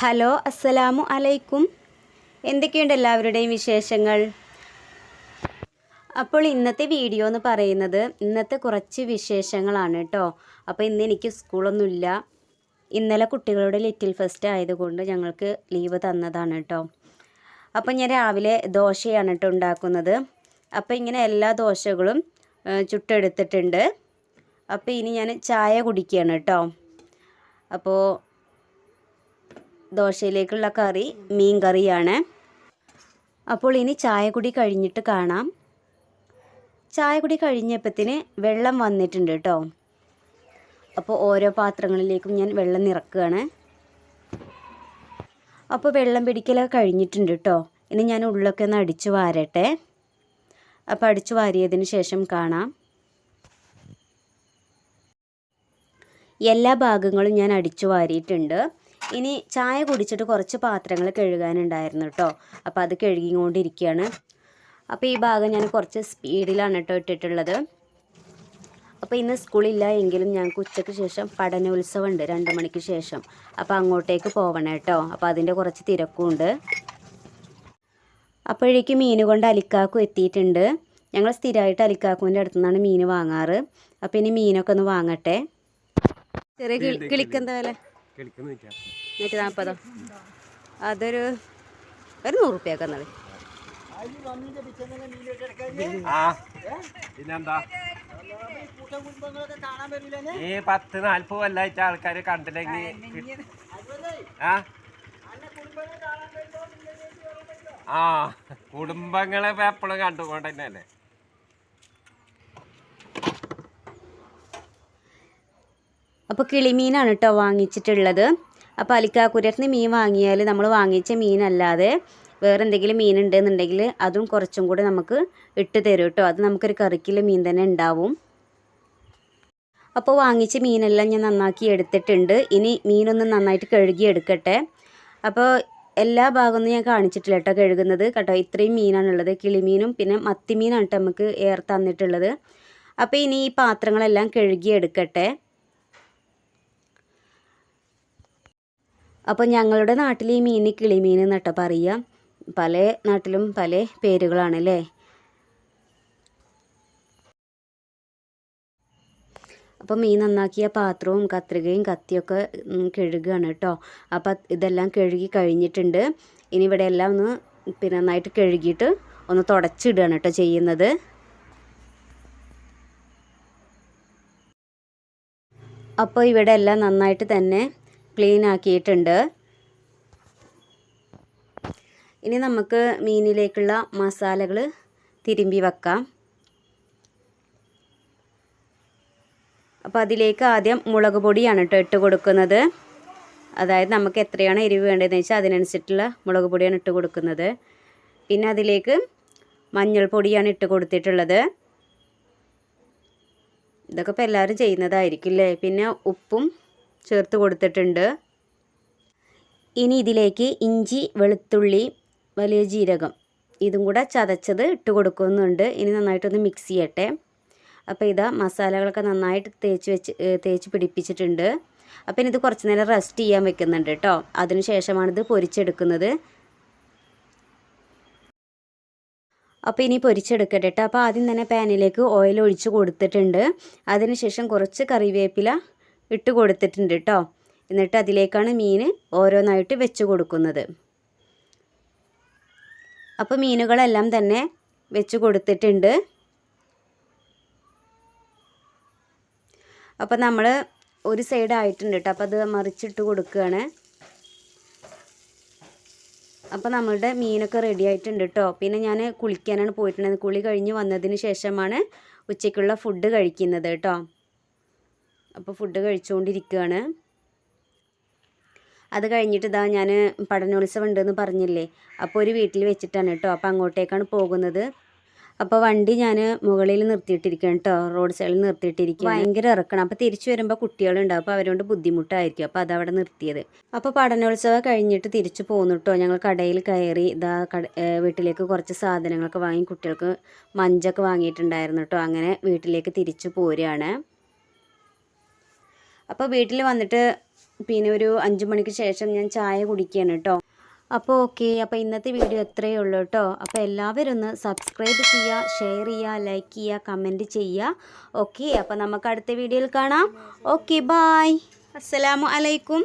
Hello അസ്സലാമു അലൈക്കും. എന്തൊക്കെയുണ്ട് എല്ലാവരുടെയും വിശേഷങ്ങൾ? അപ്പോൾ ഇന്നത്തെ വീഡിയോ എന്ന് പറയുന്നത് ഇന്നത്തെ കുറച്ച് വിശേഷങ്ങളാണ് കേട്ടോ അപ്പോൾ ഇന്ന് എനിക്ക് സ്കൂളൊന്നുമില്ല. ഇന്നലെ കുട്ടികളുടെ ലിറ്റിൽ ഫസ്റ്റ് ആയതുകൊണ്ട് ഞങ്ങൾക്ക് ലീവ് തന്നതാണ് കേട്ടോ അപ്പോൾ ഞാൻ രാവിലെ ദോശയാണ് കേട്ടോ ഉണ്ടാക്കുന്നത്. അപ്പോൾ ഇങ്ങനെ എല്ലാ ദോശകളും ചുട്ടെടുത്തിട്ടുണ്ട്. അപ്പോൾ ഇനി ഞാൻ ചായ കുടിക്കുകയാണ് കേട്ടോ അപ്പോൾ ദോശയിലേക്കുള്ള കറി മീൻ കറിയാണ്. അപ്പോൾ ഇനി ചായ കുടി കഴിഞ്ഞിട്ട് കാണാം. ചായ കുടി കഴിഞ്ഞപ്പത്തിന് വെള്ളം വന്നിട്ടുണ്ട് കേട്ടോ അപ്പോൾ ഓരോ പാത്രങ്ങളിലേക്കും ഞാൻ വെള്ളം നിറക്കുകയാണ്. അപ്പോൾ വെള്ളം പിടിക്കലൊക്കെ കഴിഞ്ഞിട്ടുണ്ട് കേട്ടോ ഇനി ഞാൻ ഉള്ളൊക്കെ ഒന്ന് അടിച്ചു വാരട്ടെ. അപ്പോൾ അടിച്ചു വാരിയതിന് ശേഷം കാണാം. എല്ലാ ഭാഗങ്ങളും ഞാൻ അടിച്ചു വാരിയിട്ടുണ്ട്. ഇനി ചായ കുടിച്ചിട്ട് കുറച്ച് പാത്രങ്ങൾ കഴുകാനുണ്ടായിരുന്നു കേട്ടോ. അപ്പോൾ അത് കഴുകിക്കൊണ്ടിരിക്കുകയാണ്. അപ്പോൾ ഈ ഭാഗം ഞാൻ കുറച്ച് സ്പീഡിലാണ് കേട്ടോ ഇട്ടിട്ടുള്ളത്. അപ്പോൾ ഇന്ന് സ്കൂളില്ല എങ്കിലും ഞങ്ങൾക്ക് ഉച്ചയ്ക്ക് ശേഷം പഠനോത്സവം ഉണ്ട് രണ്ട് മണിക്ക് ശേഷം. അപ്പോൾ അങ്ങോട്ടേക്ക് പോകണം കേട്ടോ. അപ്പോൾ അതിന്റെ കുറച്ച് തിരക്കുണ്ട് അപ്പോഴേക്ക് മീൻ കൊണ്ട് അലിക്കാക്കും എത്തിയിട്ടുണ്ട്. ഞങ്ങൾ സ്ഥിരമായിട്ട് അലിക്കാക്കുവിന്റെ അടുത്തു നിന്നാണ് മീൻ വാങ്ങാറ്. അപ്പോൾ ഇനി മീനൊക്കെ ഒന്ന് വാങ്ങട്ടെ. ചെറിയ കിളി കിളിക്കെന്താ വില? നൂറ്റി നാൽപ്പതോ അതൊരു ഒരു നൂറ് റുപ്യൊക്കെ എന്നാൽ പിന്നെന്താ? ഈ പത്ത് നാൽപ്പത് കൊല്ലായിട്ട് ആൾക്കാര് കണ്ടില്ലെങ്കിൽ ആ? ആ കുടുംബങ്ങളെ എപ്പോഴും കണ്ടുകൊണ്ട് തന്നെയല്ലേ അപ്പോൾ കിളിമീനാണ് കേട്ടോ വാങ്ങിച്ചിട്ടുള്ളത്. അപ്പോൾ അലിക്കാക്കുരത്തിന് മീൻ വാങ്ങിയാൽ നമ്മൾ വാങ്ങിച്ച മീനല്ലാതെ വേറെ എന്തെങ്കിലും മീൻ ഉണ്ടെന്നുണ്ടെങ്കിൽ അതും കുറച്ചും കൂടെ നമുക്ക് ഇട്ട് തരും കേട്ടോ. അത് നമുക്കൊരു കറിക്കുള്ള മീൻ തന്നെ ഉണ്ടാവും. അപ്പോൾ വാങ്ങിച്ച മീനെല്ലാം ഞാൻ നന്നാക്കി എടുത്തിട്ടുണ്ട്. ഇനി മീനൊന്ന് നന്നായിട്ട് കഴുകി എടുക്കട്ടെ. അപ്പോൾ എല്ലാ ഭാഗമൊന്നും ഞാൻ കാണിച്ചിട്ടില്ല കേട്ടോ കഴുകുന്നത്. കേട്ടോ ഇത്രയും മീനാണുള്ളത്. കിളിമീനും പിന്നെ മത്തിമീനാണ് കേട്ടോ നമുക്ക് ഏർ തന്നിട്ടുള്ളത്. അപ്പോൾ ഇനി ഈ പാത്രങ്ങളെല്ലാം കഴുകി എടുക്കട്ടെ. അപ്പോൾ ഞങ്ങളുടെ നാട്ടിൽ ഈ മീൻ കിളിമീൻ എന്നിട്ട് പറയുക പല നാട്ടിലും പല പേരുകളാണ് അല്ലേ അപ്പോൾ മീൻ നന്നാക്കിയ പാത്രവും കത്രികയും കത്തിയൊക്കെ കഴുകുകയാണ് കേട്ടോ അപ്പോൾ ഇതെല്ലാം കഴുകി കഴിഞ്ഞിട്ടുണ്ട്. ഇനി ഇവിടെ എല്ലാം ഒന്ന് പിന്നെ നന്നായിട്ട് കഴുകിയിട്ട് ഒന്ന് തുടച്ചിടുകയാണ് കേട്ടോ ചെയ്യുന്നത്. അപ്പോൾ ഇവിടെ എല്ലാം നന്നായിട്ട് തന്നെ ക്ലീൻ ആക്കിയിട്ടുണ്ട്. ഇനി നമുക്ക് മീനിലേക്കുള്ള മസാലകൾ തിരുമ്പി വെക്കാം. അപ്പോൾ അതിലേക്ക് ആദ്യം മുളക് പൊടിയാണ് കേട്ടോ ഇട്ട് കൊടുക്കുന്നത്. അതായത് നമുക്ക് എത്രയാണ് എരിവ് വേണ്ടതെന്ന് വെച്ചാൽ അതിനനുസരിച്ചുള്ള മുളക് പൊടിയാണ് ഇട്ട് കൊടുക്കുന്നത്. പിന്നെ അതിലേക്ക് മഞ്ഞൾപ്പൊടിയാണ് ഇട്ട് കൊടുത്തിട്ടുള്ളത്. ഇതൊക്കെ ഇപ്പോൾ എല്ലാവരും ചെയ്യുന്നതായിരിക്കും അല്ലേ പിന്നെ ഉപ്പും ചേർത്ത് കൊടുത്തിട്ടുണ്ട്. ഇനി ഇതിലേക്ക് ഇഞ്ചി വെളുത്തുള്ളി വലിയ ജീരകം ഇതും കൂടെ ചതച്ചത് ഇട്ട് കൊടുക്കുന്നുണ്ട്. ഇനി നന്നായിട്ടൊന്ന് മിക്സ് ചെയ്യട്ടെ. അപ്പോൾ ഇതാ മസാലകളൊക്കെ നന്നായിട്ട് തേച്ച് വെച്ച് തേച്ച് പിടിപ്പിച്ചിട്ടുണ്ട്. അപ്പോൾ ഇനി ഇത് കുറച്ച് നേരം റെസ്റ്റ് ചെയ്യാൻ വെക്കുന്നുണ്ട് കേട്ടോ അതിന് ശേഷമാണിത് പൊരിച്ചെടുക്കുന്നത്. അപ്പോൾ ഇനി പൊരിച്ചെടുക്കട്ടെ കേട്ടോ അപ്പോൾ ആദ്യം തന്നെ പാനിലേക്ക് ഓയിൽ ഒഴിച്ച് കൊടുത്തിട്ടുണ്ട്. അതിനുശേഷം കുറച്ച് കറിവേപ്പില ഇട്ട് കൊടുത്തിട്ടുണ്ട് കേട്ടോ എന്നിട്ട് അതിലേക്കാണ് മീൻ ഓരോന്നായിട്ട് വെച്ച് കൊടുക്കുന്നത്. അപ്പോൾ മീനുകളെല്ലാം തന്നെ വെച്ച് കൊടുത്തിട്ടുണ്ട്. അപ്പോൾ നമ്മൾ ഒരു സൈഡ് ആയിട്ടുണ്ട് കേട്ടോ അപ്പോൾ അത് മറിച്ചിട്ട് കൊടുക്കുകയാണ് അപ്പോൾ നമ്മളുടെ മീനൊക്കെ റെഡി ആയിട്ടുണ്ട് കേട്ടോ പിന്നെ ഞാൻ കുളിക്കാനാണ് പോയിട്ടുണ്ടായിരുന്നത്. കുളി കഴിഞ്ഞ് വന്നതിന് ശേഷമാണ് ഉച്ചയ്ക്കുള്ള ഫുഡ് കഴിക്കുന്നത് കേട്ടോ അപ്പോൾ ഫുഡ് കഴിച്ചുകൊണ്ടിരിക്കുകയാണ്. അത് കഴിഞ്ഞിട്ട് ഇതാ ഞാൻ പഠനോത്സവം ഉണ്ടെന്ന് പറഞ്ഞില്ലേ അപ്പോൾ ഒരു വീട്ടിൽ വെച്ചിട്ടാണ് കേട്ടോ അപ്പോൾ അങ്ങോട്ടേക്കാണ് പോകുന്നത്. അപ്പോൾ വണ്ടി ഞാൻ മുകളിൽ നിർത്തിയിട്ടിരിക്കുകയാണ് കേട്ടോ റോഡ് സൈഡിൽ നിർത്തിയിട്ടിരിക്കുക ഭയങ്കര ഇറക്കണം അപ്പോൾ തിരിച്ചു വരുമ്പോൾ കുട്ടികളുണ്ടാവും അപ്പോൾ അവരോട് ബുദ്ധിമുട്ടായിരിക്കും അപ്പോൾ അതവിടെ നിർത്തിയത്. അപ്പോൾ പഠനോത്സവം കഴിഞ്ഞിട്ട് തിരിച്ചു പോന്നു കേട്ടോ ഞങ്ങൾ കടയിൽ കയറി ഇതാ കട വീട്ടിലേക്ക് കുറച്ച് സാധനങ്ങളൊക്കെ വാങ്ങി കുട്ടികൾക്ക് മഞ്ചൊക്കെ വാങ്ങിയിട്ടുണ്ടായിരുന്നു കേട്ടോ അങ്ങനെ വീട്ടിലേക്ക് തിരിച്ചു പോരുകയാണ്. അപ്പോൾ വീട്ടിൽ വന്നിട്ട് പിന്നെ ഒരു അഞ്ച് മണിക്ക് ശേഷം ഞാൻ ചായ കുടിക്കുകയാണ് കേട്ടോ അപ്പോൾ ഓക്കെ അപ്പോൾ ഇന്നത്തെ വീഡിയോ ഇത്രയേ ഉള്ളൂ കേട്ടോ അപ്പോൾ എല്ലാവരും ഒന്ന് സബ്സ്ക്രൈബ് ചെയ്യുക ഷെയർ ചെയ്യുക ലൈക്ക് ചെയ്യുക കമന്റ് ചെയ്യുക ഓക്കെ അപ്പോൾ നമുക്ക് അടുത്ത വീഡിയോയിൽ കാണാം. Okay bye. അസ്സലാമു അലൈക്കും.